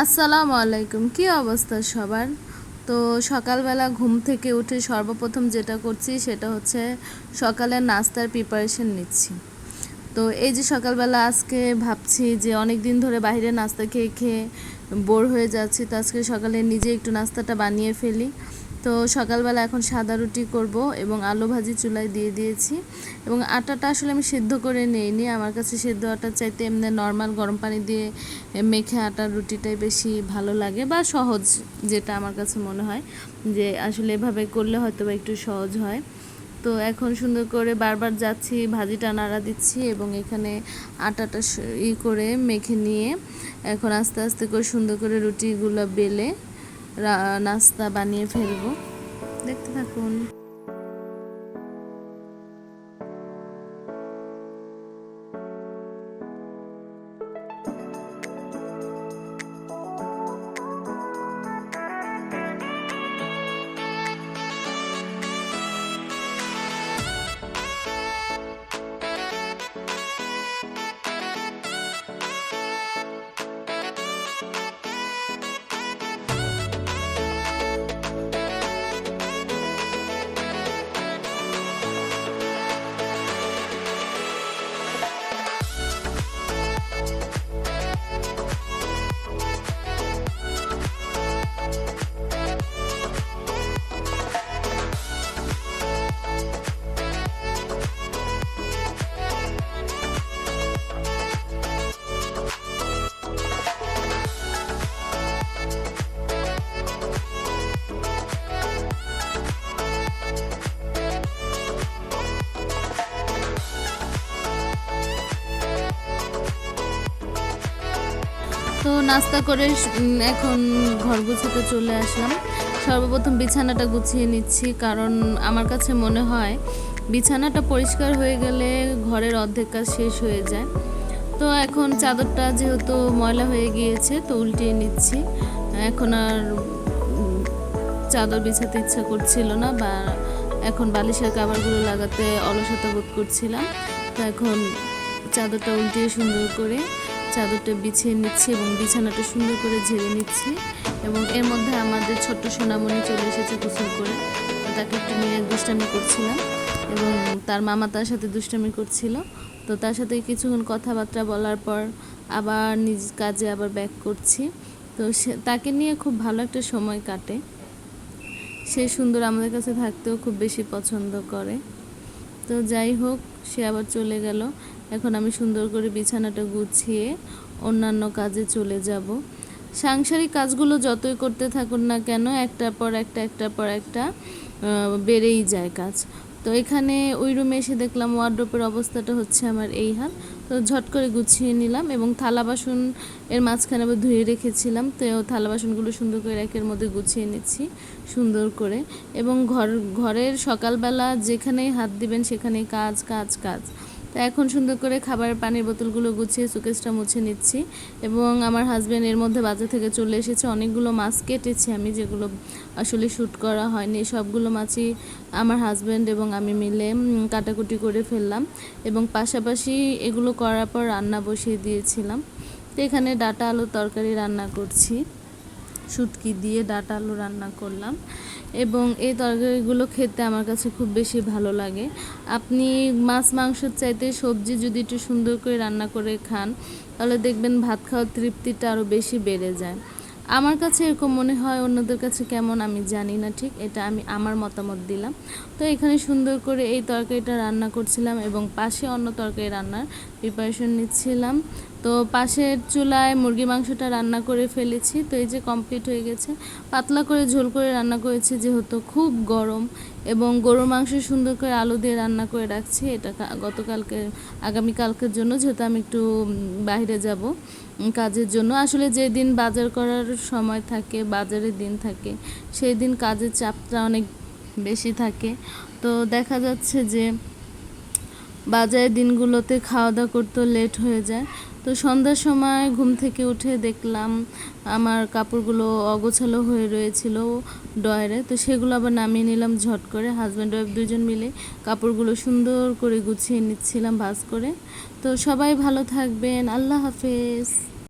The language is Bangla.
আসসালামু আলাইকুম, কি অবস্থা সবার? তো সকালবেলা ঘুম থেকে উঠে সর্বপ্রথম যেটা করছি সেটা হচ্ছে সকালে নাস্তার প্রিপারেশন নিচ্ছি। তো এই যে সকালবেলা আজকে ভাবছি যে অনেক দিন ধরে বাইরে নাস্তা খেয়ে খেয়ে বোর হয়ে যাচ্ছি, তো আজকে সকালে নিজে একটু নাস্তাটা বানিয়ে ফেলি। তো সকালবেলা এখন সাদা রুটি করব এবং আলু ভাজি চুলায় দিয়ে দিয়েছি এবং আটাটা আসলে আমি সিদ্ধ করে নিইনি। আমার কাছে সিদ্ধ আটা চাইতে এমনি নর্মাল গরম পানি দিয়ে মেখে আটার রুটিটাই বেশি ভালো লাগে বা সহজ যেটা আমার কাছে মনে হয় যে আসলে এভাবে করলে হয়তো বা একটু সহজ হয়। তো এখন সুন্দর করে বারবার যাচ্ছি, ভাজিটা নাড়া দিচ্ছি এবং এখানে আটাটা ই করে মেখে নিয়ে এখন আস্তে আস্তে করে সুন্দর করে রুটিগুলো বেলে নাস্তা বানিয়ে ফেলব। দেখতে থাকুন। তো নাস্তা করে এখন ঘর গুছাতে চলে আসলাম। সর্বপ্রথম বিছানাটা গুছিয়ে নিচ্ছি, কারণ আমার কাছে মনে হয় বিছানাটা পরিষ্কার হয়ে গেলে ঘরের অর্ধেক কাজ শেষ হয়ে যায়। তো এখন চাদরটা যেহেতু ময়লা হয়ে গিয়েছে, তো উল্টিয়ে নিচ্ছি। এখন আর চাদর বিছাতে ইচ্ছা করছিল না বা এখন বালিশের কাবারগুলো লাগাতে অলসতা বোধ করছিলাম। তো এখন চাদরটা উল্টিয়ে সুন্দর করে চাদরটা বিছিয়ে নিচ্ছি এবং বিছানাটা সুন্দর করে ঝেড়ে নিচ্ছি এবং এর মধ্যে আমাদের ছোট্ট সোনামণি চলে এসেছে গোসল করে। তাকে একটু নিয়ে দুষ্টামি করছিলাম এবং তার মামা তার সাথে দুষ্টামি করছিল। তো তার সাথে কিছুক্ষণ কথাবার্তা বলার পর আবার নিজ কাজে আবার ব্যাক করছি। তো সে, তাকে নিয়ে খুব ভালো একটা সময় কাটে। সে সুন্দর আমাদের কাছে থাকতেও খুব বেশি পছন্দ করে। তো যাই হোক, সে আবার চলে গেল। এখন আমি সুন্দর করে বিছানাটা গুছিয়ে অন্যান্য কাজে চলে যাব। সাংসারিক কাজগুলো যতই করতে থাকুন না কেন, একটার পর একটা, একটার পর একটা বেড়েই যায় কাজ। তো এখানে ওই রুমে এসে দেখলাম ওয়ার্ড্রোপের অবস্থাটা হচ্ছে আমার এই হাল। তো ঝট করে গুছিয়ে নিলাম এবং থালা বাসন এর মাঝখানে আবার ধুয়ে রেখেছিলাম। তো থালা বাসনগুলো সুন্দর করে একের মধ্যে গুছিয়ে নিচ্ছি, সুন্দর করে। এবং ঘর, ঘরের সকালবেলা যেখানেই হাত দিবেন সেখানেই কাজ কাজ কাজ। তো এখন সুন্দর করে খাবারের পানির বোতলগুলো গুছিয়ে সুকেসটা মুছে নিচ্ছি এবং আমার হাজব্যান্ড এর মধ্যে বাজার থেকে চলে এসেছে। অনেকগুলো মাছ কেটেছি আমি, যেগুলো আসলে শ্যুট করা হয়নি। সবগুলো মাছই আমার হাজব্যান্ড এবং আমি মিলে কাটাকুটি করে ফেললাম এবং পাশাপাশি এগুলো করার পর রান্না বসিয়ে দিয়েছিলাম। তো এখানে ডাটা আলুর তরকারি রান্না করছি। শুটকি দিয়ে ডাটা আলু রান্না করলাম এবং এই তরকারিগুলো খেতে আমার কাছে খুব বেশি ভালো লাগে। আপনি মাছ মাংসের চাইতে সবজি যদি একটু সুন্দর করে রান্না করে খান, তাহলে দেখবেন ভাত খাওয়ার তৃপ্তিটা আরও বেশি বেড়ে যায়। আমার কাছে এরকম মনে হয় অন্যদের কাছে কেমন আমি জানি না ঠিক, এটা আমি আমার মতামত দিলাম। তো এখানে সুন্দর করে এই তরকারিটা রান্না করছিলাম এবং পাশে অন্য তরকারি রান্নার প্রিপারেশন নিচ্ছিলাম। তো পাশের চুলায় মুরগি মাংসটা রান্না করে ফেলেছি, তো এই যে কমপ্লিট হয়ে গেছে। পাতলা করে ঝোল করে রান্না করেছি, যেহেতু খুব গরম এবং গরুর মাংস সুন্দর করে আলু দিয়ে রান্না করে রাখছি। এটা গতকালকে, আগামীকালকের জন্য, যেহেতু আমি একটু বাইরে যাব কাজের জন্য। আসলে যেদিন বাজার করার সময় থাকে, বাজারের দিন থাকে সেই দিন কাজের চাপটা অনেক বেশি থাকে। তো দেখা যাচ্ছে যে, বাজারের দিনগুলোতে খাওয়া দাওয়া করতেও লেট হয়ে যায়। তো সন্ধ্যার সময় ঘুম থেকে উঠে দেখলাম আমার কাপড়গুলো অগোছালো হয়ে রয়েছিল ডয়ারে তো সেগুলো আবার নামিয়ে নিলাম ঝট করে। হাজব্যান্ড ওয়াইফ দুজন মিলে কাপড়গুলো সুন্দর করে গুছিয়ে নিচ্ছিলাম ভাজ করে। তো সবাই ভালো থাকবেন। আল্লাহ হাফেজ।